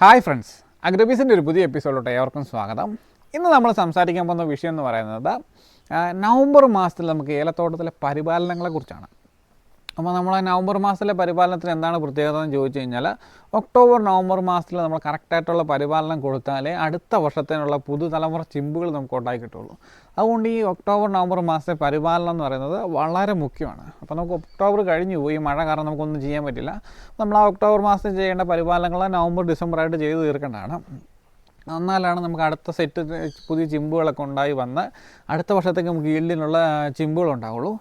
Hi friends അഗ്രബീസിന്റെ ഒരു പുതിയ എപ്പിസോഡിലോട്ട് ഏവർക്കും സ്വാഗതം. ഇന്ന് നമ്മൾ സംസാരിക്കാൻ പോകുന്ന വിഷയം എന്ന് പറയുന്നത് നവംബർ മാസത്തിൽ നമുക്ക് ഏലത്തോട്ടത്തിലെ പരിപാലനങ്ങളെക്കുറിച്ചാണ് അപ്പോൾ നമ്മൾ നവംബർ മാസത്തിലെ പരിപാലനത്തിന് എന്താണ് പ്രത്യേകത എന്ന് ചോദിച്ചു കഴിഞ്ഞാൽ ഒക്ടോബർ നവംബർ മാസത്തിൽ നമ്മൾ കറക്റ്റായിട്ടുള്ള പരിപാലനം കൊടുത്താലേ അടുത്ത വർഷത്തിനുള്ള പുതുതലമുറ ചിമ്പുകൾ നമുക്ക് ഉണ്ടാക്കി കിട്ടുള്ളൂ. അതുകൊണ്ട് ഈ ഒക്ടോബർ നവംബർ മാസത്തെ പരിപാലനം എന്ന് പറയുന്നത് വളരെ മുഖ്യമാണ്. അപ്പോൾ നമുക്ക് ഒക്ടോബർ കഴിഞ്ഞു പോയി മഴ കാരണം നമുക്കൊന്നും ചെയ്യാൻ പറ്റില്ല. നമ്മൾ ആ ഒക്ടോബർ മാസത്തിൽ ചെയ്യേണ്ട പരിപാലനങ്ങൾ നവംബർ ഡിസംബർ ആയിട്ട് ചെയ്തു തീർക്കേണ്ടതാണ്. എന്നാലാണ് നമുക്ക് അടുത്ത സെറ്റ് പുതിയ ചിമ്പുകളൊക്കെ ഉണ്ടായി വന്ന് അടുത്ത വർഷത്തേക്ക് നമുക്ക് ഈൽഡിനുള്ള ചിമ്പുകൾ ഉണ്ടാവുള്ളൂ.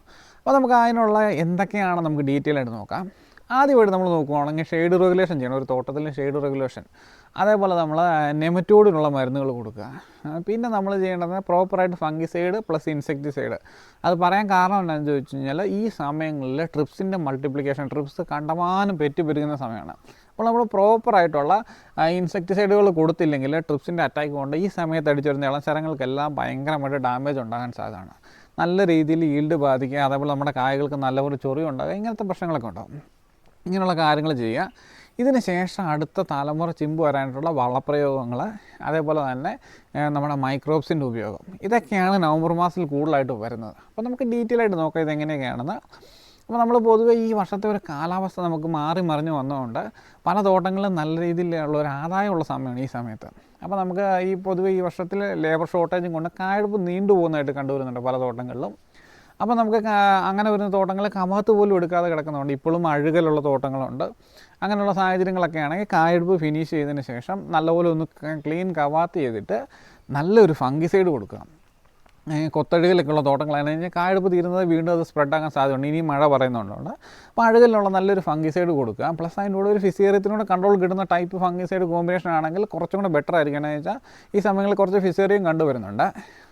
അപ്പോൾ നമുക്ക് അതിനുള്ള എന്തൊക്കെയാണ് നമുക്ക് ഡീറ്റെയിൽ ആയിട്ട് നോക്കാം. ആദ്യമായിട്ട് നമ്മൾ നോക്കുകയാണെങ്കിൽ ഷെയ്ഡ് റെഗുലേഷൻ ചെയ്യണം. ഒരു തോട്ടത്തിൽ ഷെയ്ഡ് റെഗുലേഷൻ അതേപോലെ നമ്മൾ നെമറ്റോഡിനുള്ള മരുന്നുകൾ കൊടുക്കുക. പിന്നെ നമ്മൾ ചെയ്യേണ്ടത് പ്രോപ്പറായിട്ട് ഫംഗിസൈഡ് പ്ലസ് ഇൻസെക്ടിസൈഡ് അത് പറയാൻ കാരണം എന്താണെന്ന് ചോദിച്ചു കഴിഞ്ഞാൽ ഈ സമയങ്ങളിൽ ട്രിപ്സിന്റെ മൾട്ടിപ്ലിക്കേഷൻ ട്രിപ്സ് കണ്ടമാനം പെറ്റുപെരുകുന്ന സമയമാണ്. അപ്പോൾ നമ്മൾ പ്രോപ്പറായിട്ടുള്ള ഇൻസെക്ടിസൈഡുകൾ കൊടുത്തില്ലെങ്കിൽ ട്രിപ്സിന്റെ അറ്റാക്ക് കൊണ്ട് ഈ സമയത്ത് അടിച്ചു വരുന്ന ഇളച്ചരങ്ങൾക്കെല്ലാം ഭയങ്കരമായിട്ട് ഡാമേജ് ഉണ്ടാകാൻ സാധ്യതയാണ്. നല്ല രീതിയിൽ ഈൽഡ് ബാധിക്കുക അതേപോലെ നമ്മുടെ കായകൾക്ക് നല്ലപോലെ ചൊറി ഉണ്ടാകുക ഇങ്ങനത്തെ പ്രശ്നങ്ങളൊക്കെ ഉണ്ടാകും ഇങ്ങനെയുള്ള കാര്യങ്ങൾ ചെയ്യുക. ഇതിന് ശേഷം അടുത്ത തലമുറ ചിമ്പ് വരാനായിട്ടുള്ള വളപ്രയോഗങ്ങൾ അതേപോലെ തന്നെ നമ്മുടെ മൈക്രോബ്സിന്റെ ഉപയോഗം. ഇതൊക്കെയാണ് നവംബർ മാസത്തിൽ കൂടുതലായിട്ട് വരുന്നത്. അപ്പോൾ നമുക്ക് ഡീറ്റെയിൽ ആയിട്ട് നോക്കാം ഇതെങ്ങനെയൊക്കെയാണെന്ന്. അപ്പോൾ നമ്മൾ പൊതുവേ ഈ വർഷത്തെ ഒരു കാലാവസ്ഥ നമുക്ക് മാറി മറിഞ്ഞ് വന്നതുകൊണ്ട് പല തോട്ടങ്ങളിലും നല്ല രീതിയിലുള്ള ഒരു ആദായമുള്ള സമയമാണ് ഈ സമയത്ത്. അപ്പോൾ നമുക്ക് ഈ പൊതുവെ ഈ വർഷത്തിൽ ലേബർ ഷോർട്ടേജും കൊണ്ട് കായെടുപ്പ് നീണ്ടു പോകുന്നതായിട്ട് കണ്ടുവരുന്നുണ്ട് പല തോട്ടങ്ങളിലും. അപ്പോൾ നമുക്ക് അങ്ങനെ വരുന്ന തോട്ടങ്ങൾ കമാത്ത് പോലും എടുക്കാതെ കിടക്കുന്നുണ്ട്. ഇപ്പോഴും അഴുകലുള്ള തോട്ടങ്ങളുണ്ട്. അങ്ങനെയുള്ള സാഹചര്യങ്ങളൊക്കെ ആണെങ്കിൽ കായെടുപ്പ് ഫിനിഷ് ചെയ്തതിന് ശേഷം നല്ലപോലെ ഒന്ന് ക്ലീൻ കവാത്ത് ചെയ്തിട്ട് നല്ലൊരു ഫംഗിസൈഡ് കൊടുക്കുക ഏ, കൊത്തഴുകലൊക്കെ ഉള്ള തോട്ടങ്ങളാണ്. കഴിഞ്ഞാൽ കായെടുപ്പ് തീരുന്നത് വീണ്ടും അത് സ്പ്രെഡ് ആകാൻ സാധ്യതയുണ്ട്. ഇനി മഴ പറയുന്നുണ്ട്. അപ്പോൾ അഴുകലിനുള്ള നല്ലൊരു ഫംഗിസൈഡ് കൊടുക്കുക. പ്ലസ് അതിന്റെ കൂടെ ഒരു ഫിസിയറിയത്തിനോട് കൺട്രോൾ കിട്ടുന്ന ടൈപ്പ് ഫംഗിസൈഡ് കോമ്പിനേഷൻ ആണെങ്കിൽ കുറച്ചും കൂടെ ബെറ്റർ ആയിരിക്കണമെന്ന് വെച്ചാൽ ഈ സമയങ്ങളിൽ കുറച്ച് ഫിസിയേറിയും കണ്ടുവരുന്നുണ്ട്.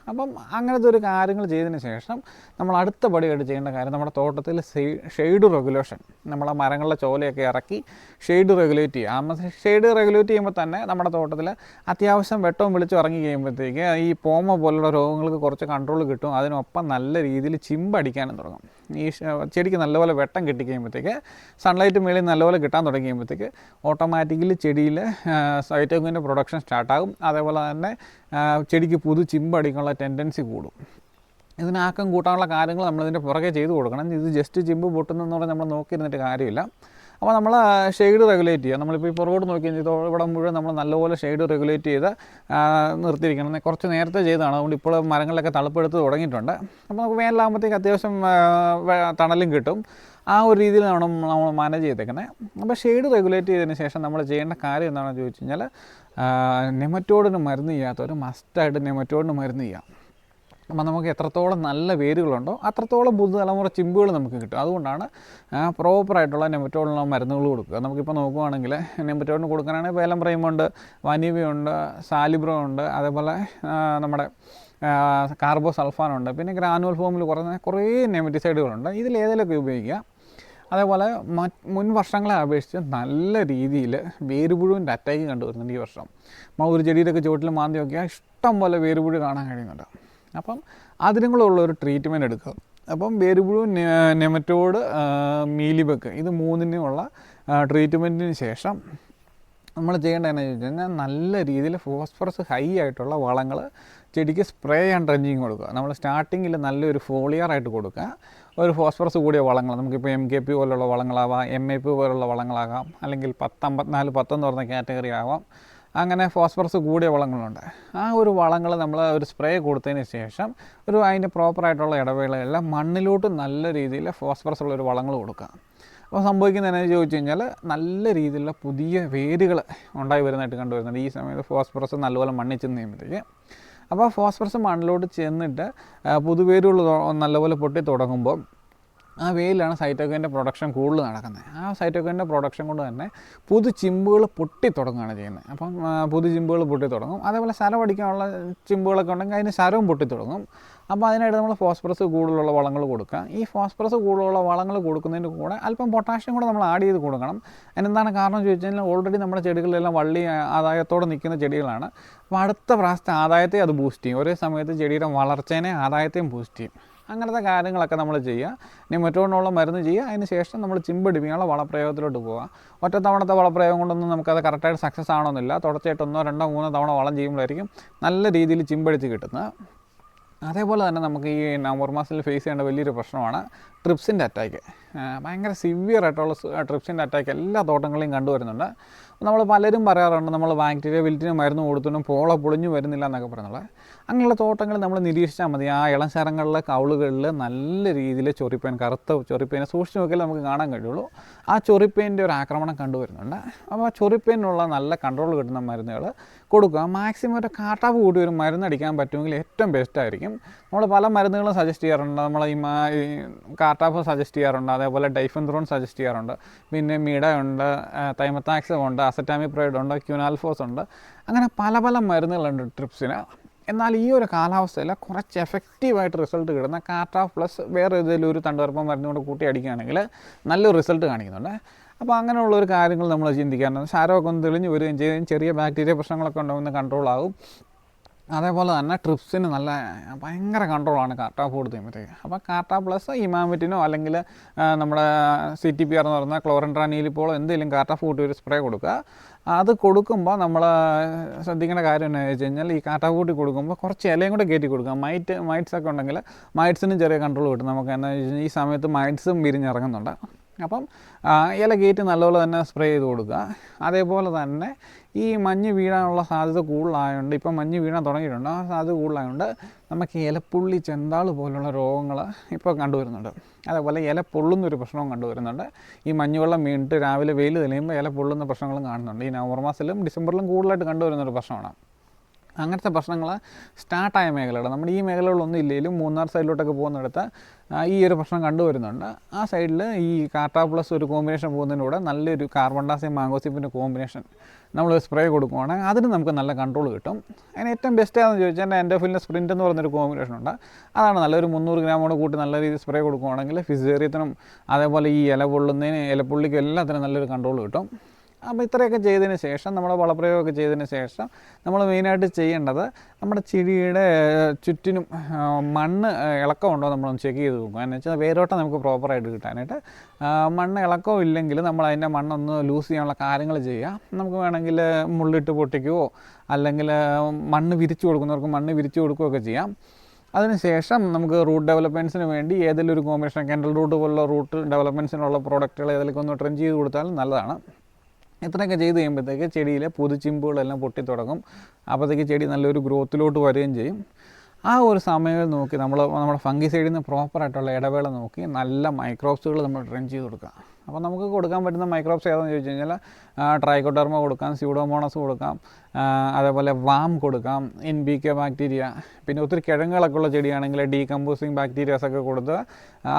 അപ്പം അങ്ങനത്തെ ഒരു കാര്യങ്ങൾ ചെയ്തതിന് ശേഷം നമ്മൾ അടുത്ത പടിയായിട്ട് ചെയ്യേണ്ട കാര്യം നമ്മുടെ തോട്ടത്തിൽ ഷെയ്ഡ് റെഗുലേഷൻ നമ്മളെ മരങ്ങളുടെ ചോലയൊക്കെ ഇറക്കി ഷെയ്ഡ് റെഗുലേറ്റ് ചെയ്യുക. ആ ഷെയ്ഡ് റെഗുലേറ്റ് ചെയ്യുമ്പോൾ തന്നെ നമ്മുടെ തോട്ടത്തിൽ അത്യാവശ്യം വെട്ടവും വിളിച്ചു ഇറങ്ങി കഴിയുമ്പോഴത്തേക്ക് ഈ പോമ പോലുള്ള രോഗങ്ങൾക്ക് കുറച്ച് കൺട്രോൾ കിട്ടും. അതിനൊപ്പം നല്ല രീതിയിൽ ചിമ്പടിക്കാനും തുടങ്ങും. ഈ ചെടിക്ക് നല്ലപോലെ വെട്ടം കിട്ടിക്കഴിയുമ്പോഴത്തേക്ക് സൺലൈറ്റ് മേളിൽ നല്ലപോലെ കിട്ടാൻ തുടങ്ങിയുമ്പോഴത്തേക്ക് ഓട്ടോമാറ്റിക്കലി ചെടിയിൽ സൈറ്റോക്കിന്റെ പ്രൊഡക്ഷൻ സ്റ്റാർട്ടാകും അതേപോലെ തന്നെ ചെടിക്ക് പുതു ചിമ്പടിക്കാനുള്ള ടെൻഡൻസി കൂടും. ഇതിനാക്കം കൂട്ടാനുള്ള കാര്യങ്ങൾ നമ്മളിതിന്റെ പുറകെ ചെയ്തു കൊടുക്കണം. ഇത് ജസ്റ്റ് ചിമ്പ് പൊട്ടുന്നെന്ന് പറഞ്ഞാൽ നമ്മൾ നോക്കിയിരുന്നിട്ട് കാര്യമില്ല. അപ്പോൾ നമ്മൾ ഷെയ്ഡ് റെഗുലേറ്റ് ചെയ്യുക. നമ്മളിപ്പോൾ ഈ പുറകോട്ട് നോക്കി കഴിഞ്ഞാൽ ഇവിടെ മുഴുവൻ നമ്മൾ നല്ലപോലെ ഷെയ്ഡ് റെഗുലേറ്റ് ചെയ്ത് നിർത്തിയിരിക്കണം. കുറച്ച് നേരത്തെ ചെയ്തതാണ്. അതുകൊണ്ട് ഇപ്പോൾ മരങ്ങളിലൊക്കെ തണുപ്പെടുത്ത് തുടങ്ങിയിട്ടുണ്ട്. അപ്പോൾ നമുക്ക് വേനലാകുമ്പോഴത്തേക്ക് അത്യാവശ്യം തണലും കിട്ടും. ആ ഒരു രീതിയിലാണ് നമ്മൾ മാനേജ് ചെയ്തേക്കുന്നത് അപ്പോൾ ഷെയ്ഡ് റെഗുലേറ്റ് ചെയ്തതിന് ശേഷം നമ്മൾ ചെയ്യേണ്ട കാര്യം എന്താണെന്ന് ചോദിച്ചു കഴിഞ്ഞാൽ നെമറ്റോഡിന് മരുന്ന് ചെയ്യാത്തവർ മസ്റ്റായിട്ട് നെമറ്റോഡിന് മരുന്ന് ചെയ്യാം. അപ്പോൾ നമുക്ക് എത്രത്തോളം നല്ല വേരുകളുണ്ടോ അത്രത്തോളം പുതുതലമുറ ചിമ്പുകൾ നമുക്ക് കിട്ടും. അതുകൊണ്ടാണ് പ്രോപ്പറായിട്ടുള്ള നെമറ്റോഡിനുള്ള മരുന്നുകൾ കൊടുക്കുക. നമുക്കിപ്പോൾ നോക്കുവാണെങ്കിൽ നെമറ്റോഡിന് കൊടുക്കാനാണെങ്കിൽ വേലം പ്രൈമുണ്ട് വനീവയുണ്ട് സാലിബ്രോ ഉണ്ട് അതേപോലെ നമ്മുടെ കാർബോ സൾഫാനുണ്ട് പിന്നെ ഗ്രാനുവൽ ഫോമിൽ കുറേ കുറേ നെമറ്റിസൈഡുകളുണ്ട്. ഇതിൽ ഏതെങ്കിലുമൊക്കെ ഉപയോഗിക്കുക? അതേപോലെ മുൻ വർഷങ്ങളെ അപേക്ഷിച്ച് നല്ല രീതിയിൽ വേരുപുഴുവിന്റെ അറ്റാക്ക് കണ്ടുവരുന്നുണ്ട് ഈ വർഷം. ഒരു ചെടിയിലൊക്കെ ചുവട്ടിൽ മാന്തി നോക്കിയാൽ ഇഷ്ടം പോലെ വേരുപുഴു കാണാൻ കഴിയുന്നുണ്ട്. അപ്പം അതിനും കൂടെ ഉള്ള ഒരു ട്രീറ്റ്മെന്റ് എടുക്കുക. അപ്പം വേരുപുഴു നെമറ്റോഡ് മീലിബക്ക് ഇത് മൂന്നിനുമുള്ള ട്രീറ്റ്മെന്റിന് ശേഷം നമ്മൾ ചെയ്യേണ്ടതെന്ന് ചോദിച്ചു കഴിഞ്ഞാൽ നല്ല രീതിയിൽ ഫോസ്ഫറസ് ഹൈ ആയിട്ടുള്ള വളങ്ങൾ ചെടിക്ക് സ്പ്രേ ആൻഡ് ഡ്രഞ്ചിങ് കൊടുക്കുക. നമ്മൾ സ്റ്റാർട്ടിങ്ങിൽ നല്ലൊരു ഫോളിയറായിട്ട് കൊടുക്കുക. ഒരു ഫോസ്ഫറസ് കൂടിയ വളങ്ങൾ നമുക്കിപ്പോൾ എം കെ പി പോലുള്ള വളങ്ങളാവാം എം എ പി പോലുള്ള വളങ്ങളാകാം അല്ലെങ്കിൽ പത്തമ്പത്തിനാല് പത്തെന്ന് പറഞ്ഞ കാറ്റഗറി ആവാം. അങ്ങനെ ഫോസ്ഫറസ് കൂടിയ വളങ്ങളുണ്ട്. ആ ഒരു വളങ്ങൾ നമ്മൾ ഒരു സ്പ്രേ കൊടുത്തതിന് ശേഷം ഒരു അതിന്റെ പ്രോപ്പറായിട്ടുള്ള ഇടവേളയെല്ലാം മണ്ണിലോട്ട് നല്ല രീതിയിൽ ഫോസ്ഫറസ് ഉള്ള ഒരു വളങ്ങൾ കൊടുക്കുക. അപ്പോൾ സംഭവിക്കുന്നത് എന്നാന്ന് ചോദിച്ചു കഴിഞ്ഞാൽ നല്ല രീതിയിലുള്ള പുതിയ വേരുകൾ ഉണ്ടായി വരുന്നതായിട്ട് കണ്ടുവരുന്നുണ്ട് ഈ സമയത്ത് ഫോസ്ഫറസ് നല്ലപോലെ മണ്ണിൽ ചെന്ന് കഴിയുമ്പോഴത്തേക്ക്. അപ്പോൾ ഫോസ്ഫറസ് മണ്ണിലോട്ട് ചെന്നിട്ട് പുതുവേരുകൾ നല്ലപോലെ പൊട്ടി തുടങ്ങുമ്പോൾ ആ വെയിലാണ് സൈറ്റോക്കിന്റെ പ്രൊഡക്ഷൻ കൂടുതൽ നടക്കുന്നത്. ആ സൈറ്റോക്കിന്റെ പ്രൊഡക്ഷൻ കൊണ്ട് തന്നെ പുതു ചിമ്പുകൾ പൊട്ടി തുടങ്ങുകയാണ് ചെയ്യുന്നത്. അപ്പം പുതു ചിമ്പുകൾ പൊട്ടി തുടങ്ങും. അതേപോലെ ശരം അടിക്കാനുള്ള ചിമ്പുകളൊക്കെ ഉണ്ടെങ്കിൽ അതിന് ശരവും പൊട്ടി തുടങ്ങും. അപ്പോൾ അതിനായിട്ട് നമ്മൾ ഫോസ്ഫറസ് കൂടുതലുള്ള വളങ്ങൾ കൊടുക്കുക. ഈ ഫോസ്ഫറസ് കൂടുതലുള്ള വളങ്ങൾ കൊടുക്കുന്നതിന്റെ കൂടെ അല്പം പൊട്ടാഷ്യം കൂടെ നമ്മൾ ആഡ് ചെയ്ത് കൊടുക്കണം. അതിനെന്താണ് കാരണം ചോദിച്ചു കഴിഞ്ഞാൽ ഓൾറെഡി നമ്മുടെ ചെടികളിലെല്ലാം വള്ളി ആദായത്തോടെ നിൽക്കുന്ന ചെടികളാണ്. അപ്പോൾ അടുത്ത പ്രാവശ്യത്തെ ആദായത്തെ അത് ബൂസ്റ്റ് ചെയ്യും. ഒരേ സമയത്ത് ചെടിയുടെ വളർച്ചേനെ ആദായത്തെയും ബൂസ്റ്റ് ചെയ്യും. അങ്ങനത്തെ കാര്യങ്ങളൊക്കെ നമ്മൾ ചെയ്യുക. ഇനി മറ്റോണ്ടുള്ള മരുന്ന് ചെയ്യുക. അതിന് ശേഷം നമ്മൾ ചിമ്പടിപ്പിക്കാനുള്ള വളപ്രയോഗത്തിലോട്ട് പോവുക. ഒറ്റത്തവണത്തെ വളപ്രയോഗം കൊണ്ടൊന്നും നമുക്കത് കറക്റ്റായിട്ട് സക്സസ് ആവണമെന്നില്ല. തുടർച്ചയായിട്ട് ഒന്നോ രണ്ടോ മൂന്നോ തവണ വളം ചെയ്യുമ്പോഴായിരിക്കും നല്ല രീതിയിൽ ചിമ്പടിച്ച് കിട്ടുന്നത്. അതേപോലെ തന്നെ നമുക്ക് ഈ നവംബർ മാസത്തിൽ ഫേസ് ചെയ്യേണ്ട വലിയൊരു പ്രശ്നമാണ് ട്രിപ്സിന്റെ അറ്റാക്ക് ഭയങ്കര സിവിയർ ആയിട്ടുള്ള ട്രിപ്സിന്റെ അറ്റാക്ക് എല്ലാ തോട്ടങ്ങളെയും കണ്ടുവരുന്നുണ്ട് നമ്മൾ പലരും പറയാറുണ്ട് നമ്മൾ ബാക്ടീരിയ വിൽറ്റിന് മരുന്ന് കൊടുത്തിട്ടും പോള പൊളിഞ്ഞു വരുന്നില്ല എന്നൊക്കെ പറയുന്നുള്ളത് അങ്ങനെയുള്ള തോട്ടങ്ങൾ നമ്മൾ നിരീക്ഷിച്ചാൽ മതി. ആ ഇളശരങ്ങളിലെ കൗളുകളിൽ നല്ല രീതിയിൽ ചൊറിപ്പേൻ കറുത്ത ചൊറിപ്പേനെ സൂക്ഷിച്ച് നോക്കിയാൽ നമുക്ക് കാണാൻ കഴിയുള്ളൂ. ആ ചൊറിപ്പേന്റെ ഒരു ആക്രമണം കണ്ടുവരുന്നുണ്ട് അപ്പോൾ ആ ചൊറിപ്പേനുള്ള നല്ല കൺട്രോൾ കിട്ടുന്ന മരുന്നുകൾ കൊടുക്കുക. മാക്സിമം ഒരു കാട്ടാപ്പ് കൂടി ഒരു മരുന്നടിക്കാൻ പറ്റുമെങ്കിൽ ഏറ്റവും ബെസ്റ്റ് ആയിരിക്കും. നമ്മൾ പല മരുന്നുകളും സജസ്റ്റ് ചെയ്യാറുണ്ട്. നമ്മൾ ഈ മാ- കാട്ടാപ്പ് സജസ്റ്റ് ചെയ്യാറുണ്ട്. അതേപോലെ ഡൈഫൻത്രോൺ സജസ്റ്റ് ചെയ്യാറുണ്ട്. പിന്നെ മീഡ ഉണ്ട് തൈമത്താക്സ് ഉണ്ട് അസറ്റാമിപ്രൈഡ് ഉണ്ട് ക്യൂനാൽഫോസ് ഉണ്ട്. അങ്ങനെ പല പല മരുന്നുകളുണ്ട് ട്രിപ്സിന് എന്നാൽ ഈ ഒരു കാലാവസ്ഥയിൽ കുറച്ച് എഫക്റ്റീവായിട്ട് റിസൾട്ട് കിട്ടുന്ന കാട്ടാഫ് പ്ലസ് വേറെ ഏതെങ്കിലും ഒരു തണ്ടുവർപ്പം മരുന്നുകൊണ്ട് കൂട്ടി അടിക്കുകയാണെങ്കിൽ നല്ലൊരു റിസൾട്ട് കാണിക്കുന്നുണ്ട്. അപ്പോൾ അങ്ങനെയുള്ള ഒരു കാര്യങ്ങൾ നമ്മൾ ചിന്തിക്കാറുണ്ട്. ശാരമൊക്കെ ഒന്ന് തെളിഞ്ഞ് വരികയും ചെയ്യും. ചെറിയ ബാക്ടീരിയ പ്രശ്നങ്ങളൊക്കെ ഉണ്ടാകുന്ന കൺട്രോൾ ആകും. അതേപോലെ തന്നെ ട്രിപ്സിന് നല്ല ഭയങ്കര കൺട്രോളാണ് കാർട്ടാ കൊടുത്ത് ചെയ്യുമ്പോഴത്തേക്ക് അപ്പോൾ കാർട്ടാ പ്ലസ് ഇമാമിറ്റിനോ അല്ലെങ്കിൽ നമ്മുടെ സി ടി പി ആർ എന്ന് പറയുന്ന ക്ലോറൻട്രാനീലിപ്പോളോ എന്തെങ്കിലും കാർട്ട ഫൂട്ട് ഒരു സ്പ്രേ കൊടുക്കുക. അത് കൊടുക്കുമ്പോൾ നമ്മൾ ശ്രദ്ധിക്കേണ്ട കാര്യം എന്താണെന്ന് വെച്ച് കഴിഞ്ഞാൽ ഈ കാട്ട കൂട്ടി കൊടുക്കുമ്പോൾ കുറച്ച് ഇലയും കൂടെ കയറ്റി കൊടുക്കുക. മൈറ്റ് മൈറ്റ്സ് ഒക്കെ ഉണ്ടെങ്കിൽ മൈറ്റ്സിനും ചെറിയ കൺട്രോൾ കിട്ടും. നമുക്ക് എന്താണെന്ന് വെച്ച് കഴിഞ്ഞാൽ ഈ സമയത്ത് മൈറ്റ്സും വിരിഞ്ഞിറങ്ങുന്നുണ്ട് അപ്പം ഇല കയറ്റി നല്ലപോലെ തന്നെ സ്പ്രേ ചെയ്ത് കൊടുക്കുക. അതേപോലെ തന്നെ ഈ മഞ്ഞ് വീഴാനുള്ള സാധ്യത കൂടുതലായതുകൊണ്ട് ഇപ്പം മഞ്ഞ് വീഴാൻ തുടങ്ങിയിട്ടുണ്ട്. ആ സാധ്യത കൂടുതലായതുകൊണ്ട് നമുക്ക് ഇലപ്പുള്ളി ചെന്താൾ പോലുള്ള രോഗങ്ങൾ ഇപ്പോൾ കണ്ടുവരുന്നുണ്ട്. അതേപോലെ ഇല പൊള്ളുന്നൊരു പ്രശ്നവും കണ്ടുവരുന്നുണ്ട്. ഈ മഞ്ഞുവെള്ളം വീണിട്ട് രാവിലെ വെയിൽ തെളിയുമ്പോൾ ഇല പൊള്ളുന്ന പ്രശ്നങ്ങളും കാണുന്നുണ്ട്. ഈ നവംബർ മാസത്തിലും ഡിസംബറിലും കൂടുതലായിട്ട് കണ്ടുവരുന്നൊരു പ്രശ്നമാണ്. അങ്ങനത്തെ പ്രശ്നങ്ങൾ സ്റ്റാർട്ടായ മേഖലകൾ നമ്മുടെ ഈ മേഖലകളൊന്നും ഇല്ലെങ്കിലും മൂന്നാർ സൈഡിലോട്ടൊക്കെ പോകുന്നിടത്ത് ഈ ഒരു പ്രശ്നം കണ്ടുവരുന്നുണ്ട്. ആ സൈഡിൽ ഈ കാർട്ടാ പ്ലസ് ഒരു കോമ്പിനേഷൻ പോകുന്നതിലൂടെ നല്ലൊരു കാർബൺ ഡാസിയം മാങ്കോസിപ്പിന്റെ കോമ്പിനേഷൻ നമ്മൾ സ്പ്രേ കൊടുക്കുവാണെങ്കിൽ അതിന് നമുക്ക് നല്ല കൺട്രോൾ കിട്ടും. അതിന് ഏറ്റവും ബെസ്റ്റ് ആണെന്ന് ചോദിച്ചാൽ എന്റെ എൻഡോഫിലിന്റെ സ്പ്രിന്റ് എന്ന് പറയുന്നൊരു കോമ്പിനേഷൻ ഉണ്ട്. അതാണ് നല്ലൊരു മുന്നൂറ് ഗ്രാമോട് കൂട്ടി നല്ല രീതിയിൽ സ്പ്രേ കൊടുക്കുവാണെങ്കിൽ ഫിസേറിയത്തിനും അതേപോലെ ഈ ഇല പൊള്ളുന്നതിന് ഇലപ്പുള്ളിക്കും എല്ലാത്തിനും നല്ലൊരു കൺട്രോൾ കിട്ടും. അപ്പോൾ ഇത്രയൊക്കെ ചെയ്തതിന് ശേഷം നമ്മൾ വളപ്രയോഗമൊക്കെ ചെയ്തതിന് ശേഷം നമ്മൾ മെയിനായിട്ട് ചെയ്യേണ്ടത് നമ്മുടെ ചെടിയുടെ ചുറ്റിനും മണ്ണ് ഇളക്കമുണ്ടോ നമ്മളൊന്ന് ചെക്ക് ചെയ്ത് നോക്കുക. എന്ന് വെച്ചാൽ വേരോട്ടം നമുക്ക് പ്രോപ്പറായിട്ട് കിട്ടാനായിട്ട് മണ്ണ് ഇളക്കവും ഇല്ലെങ്കിൽ നമ്മൾ അതിന്റെ മണ്ണൊന്ന് ലൂസ് ചെയ്യാനുള്ള കാര്യങ്ങൾ ചെയ്യാം. നമുക്ക് വേണമെങ്കിൽ മുള്ളിട്ട് പൊട്ടിക്കുകയോ അല്ലെങ്കിൽ മണ്ണ് വിരിച്ചു കൊടുക്കുന്നവർക്ക് മണ്ണ് വിരിച്ചു കൊടുക്കുകയൊക്കെ ചെയ്യാം. അതിനുശേഷം നമുക്ക് റൂട്ട് ഡെവലപ്മെന്റ്സിന് വേണ്ടി ഏതെങ്കിലും ഒരു കോമ്പിനേഷൻ കെൻഡൽ റൂട്ട് പോലുള്ള റൂട്ട് ഡെവലപ്മെന്റ്സിനുള്ള പ്രോഡക്റ്റുകൾ ഏതെങ്കിലും ഒന്ന് ട്രെൻ ചെയ്ത് കൊടുത്താലും നല്ലതാണ്. ഇത്രയൊക്കെ ചെയ്ത് കഴിയുമ്പോഴത്തേക്ക് ചെടിയിലെ പുതുച്ചിമ്പുകളെല്ലാം പൊട്ടിത്തുടങ്ങും. അപ്പോഴത്തേക്ക് ചെടി നല്ലൊരു ഗ്രോത്തിലോട്ട് വരികയും ചെയ്യും. ആ ഒരു സമയം നോക്കി നമ്മൾ നമ്മുടെ ഫംഗിസൈഡിൽ നിന്ന് പ്രോപ്പറായിട്ടുള്ള ഇടവേള നോക്കി നല്ല മൈക്രോബ്സുകൾ നമ്മൾ ട്രെൻ ചെയ്ത് കൊടുക്കുക. അപ്പോൾ നമുക്ക് കൊടുക്കാൻ പറ്റുന്ന മൈക്രോബ്സ് ഏതാണെന്ന് ചോദിച്ചു കഴിഞ്ഞാൽ ട്രൈക്കോട്ടർമ കൊടുക്കാം സ്യൂഡോമോണസ് കൊടുക്കാം അതേപോലെ വാം കൊടുക്കാം എൻ ബി കെ ബാക്ടീരിയ പിന്നെ ഒത്തിരി കിഴങ്ങുകളൊക്കെ ഉള്ള ചെടിയാണെങ്കിൽ ഡീകമ്പോസിങ് ബാക്ടീരിയാസ് ഒക്കെ കൊടുത്ത്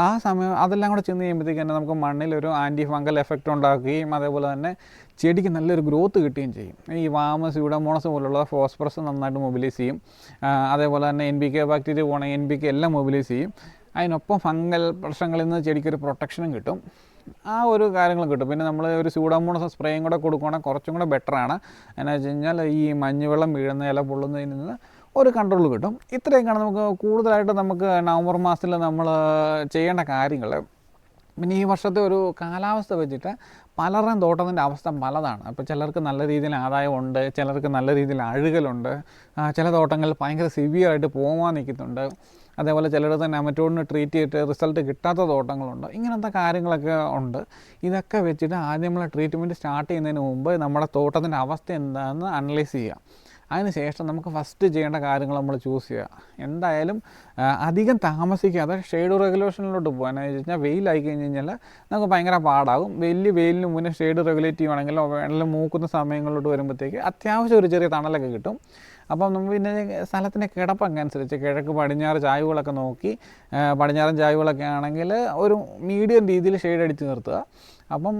ആ സമയം അതെല്ലാം കൂടെ ചെന്ന് കഴിയുമ്പോഴത്തേക്ക് തന്നെ നമുക്ക് മണ്ണിലൊരു ആന്റി ഫംഗൽ എഫക്റ്റ് ഉണ്ടാക്കുകയും അതേപോലെ തന്നെ ചെടിക്ക് നല്ലൊരു ഗ്രോത്ത് കിട്ടുകയും ചെയ്യും. ഈ വാമ് സ്യൂഡോമോണസ് പോലുള്ള ഫോസ്ഫറസ് നന്നായിട്ട് മൊബിലൈസ് ചെയ്യും. അതേപോലെ തന്നെ എൻ ബി കെ ബാക്ടീരിയ പോകണമെങ്കിൽ എൻ ബി കെ എല്ലാം മൊബിലൈസ് ചെയ്യും. അതിനൊപ്പം ഫംഗൽ പ്രശ്നങ്ങളിൽ നിന്ന് ചെടിക്കൊരു പ്രൊട്ടക്ഷനും കിട്ടും. ആ ഒരു കാര്യങ്ങളും കിട്ടും. പിന്നെ നമ്മൾ ഒരു സ്യൂഡോമോണസ് സ്പ്രേയും കൂടെ കൊടുക്കുകയാണെങ്കിൽ കുറച്ചും കൂടെ ബെറ്ററാണ് എന്നാ വെച്ച് കഴിഞ്ഞാൽ ഈ മഞ്ഞുവെള്ളം വീഴുന്ന ഇല പൊള്ളുന്നതിൽ നിന്ന് ഒരു കൺട്രോൾ കിട്ടും. ഇത്രയൊക്കെയാണ് നമുക്ക് കൂടുതലായിട്ട് നമുക്ക് നവംബർ മാസത്തിൽ നമ്മൾ ചെയ്യേണ്ട കാര്യങ്ങൾ പിന്നെ ഈ വർഷത്തെ ഒരു കാലാവസ്ഥ വെച്ചിട്ട് പലരുടെയും തോട്ടത്തിന്റെ അവസ്ഥ പലതാണ്. അപ്പോൾ ചിലർക്ക് നല്ല രീതിയിൽ ആദായമുണ്ട് ചിലർക്ക് നല്ല രീതിയിൽ അഴുകലുണ്ട്. ചില തോട്ടങ്ങളിൽ ഭയങ്കര സിവിയറായിട്ട് പോകാൻ നിൽക്കുന്നുണ്ട്. അതേപോലെ ചിലയിടത്ത് അമറ്റോണിന് ട്രീറ്റ് ചെയ്തിട്ട് റിസൾട്ട് കിട്ടാത്ത തോട്ടങ്ങളുണ്ട് ഇങ്ങനത്തെ കാര്യങ്ങളൊക്കെ ഉണ്ട്. ഇതൊക്കെ വെച്ചിട്ട് ആദ്യം നമ്മൾ ട്രീറ്റ്മെന്റ് സ്റ്റാർട്ട് ചെയ്യുന്നതിന് മുമ്പ് നമ്മുടെ തോട്ടത്തിന്റെ അവസ്ഥ എന്താണെന്ന് അനലൈസ് ചെയ്യുക. അതിനുശേഷം നമുക്ക് ഫസ്റ്റ് ചെയ്യേണ്ട കാര്യങ്ങൾ നമ്മൾ ചൂസ് ചെയ്യുക. എന്തായാലും അധികം താമസിക്കാതെ ഷെയ്ഡ് റെഗുലേഷനിലോട്ട് പോകാൻ കഴിഞ്ഞാൽ വെയിലായി കഴിഞ്ഞ് കഴിഞ്ഞാൽ നമുക്ക് ഭയങ്കര പാടാകും. വലിയ വെയിലിന് മുന്നേ ഷെയ്ഡ് റെഗുലേറ്റ് ചെയ്യുവാണെങ്കിൽ വെള്ളം മൂക്കുന്ന സമയങ്ങളിലോട്ട് വരുമ്പോഴത്തേക്ക് അത്യാവശ്യം ഒരു ചെറിയ തണലൊക്കെ കിട്ടും. അപ്പം നമ്മൾ പിന്നെ സ്ഥലത്തിന്റെ കിടപ്പൊക്കെ അനുസരിച്ച് കിഴക്ക് പടിഞ്ഞാറ് ചായ്വുകളൊക്കെ നോക്കി പടിഞ്ഞാറൻ ചായ്വുകളൊക്കെ ആണെങ്കിൽ ഒരു മീഡിയം രീതിയിൽ ഷെയ്ഡ് അടിച്ച് നിർത്തുക. അപ്പം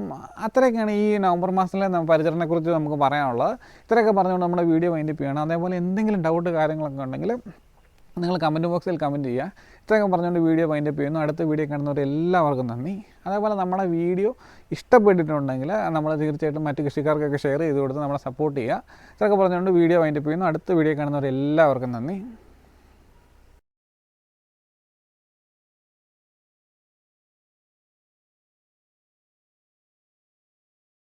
അത്രയൊക്കെയാണ് ഈ നവംബർ മാസത്തിലെ പരിചരണത്തെക്കുറിച്ച് നമുക്ക് പറയാനുള്ളത്. ഇത്രയൊക്കെ പറഞ്ഞുകൊണ്ട് നമ്മുടെ വീഡിയോ വൈൻഡപ്പ് ചെയ്യണം. അതേപോലെ എന്തെങ്കിലും ഡൗട്ട് കാര്യങ്ങളൊക്കെ ഉണ്ടെങ്കിൽ നിങ്ങൾ കമന്റ് ബോക്സിൽ കമന്റ് ചെയ്യുക. ഇത്രയൊക്കെ പറഞ്ഞുകൊണ്ട് വീഡിയോ വൈൻഡപ്പ് ചെയ്യുന്നു. അടുത്ത വീഡിയോ കാണുന്നവർ എല്ലാവർക്കും നന്ദി. അതേപോലെ നമ്മുടെ വീഡിയോ ഇഷ്ടപ്പെട്ടിട്ടുണ്ടെങ്കിൽ നമ്മൾ തീർച്ചയായിട്ടും മറ്റ് കൃഷിക്കാർക്കൊക്കെ ഷെയർ ചെയ്ത് കൊടുത്ത് നമ്മളെ സപ്പോർട്ട് ചെയ്യുക. ഇത്രയൊക്കെ പറഞ്ഞുകൊണ്ട് വീഡിയോ വൈൻഡപ്പ് ചെയ്യുന്നു. അടുത്ത വീഡിയോ കാണുന്നവർ എല്ലാവർക്കും നന്ദി.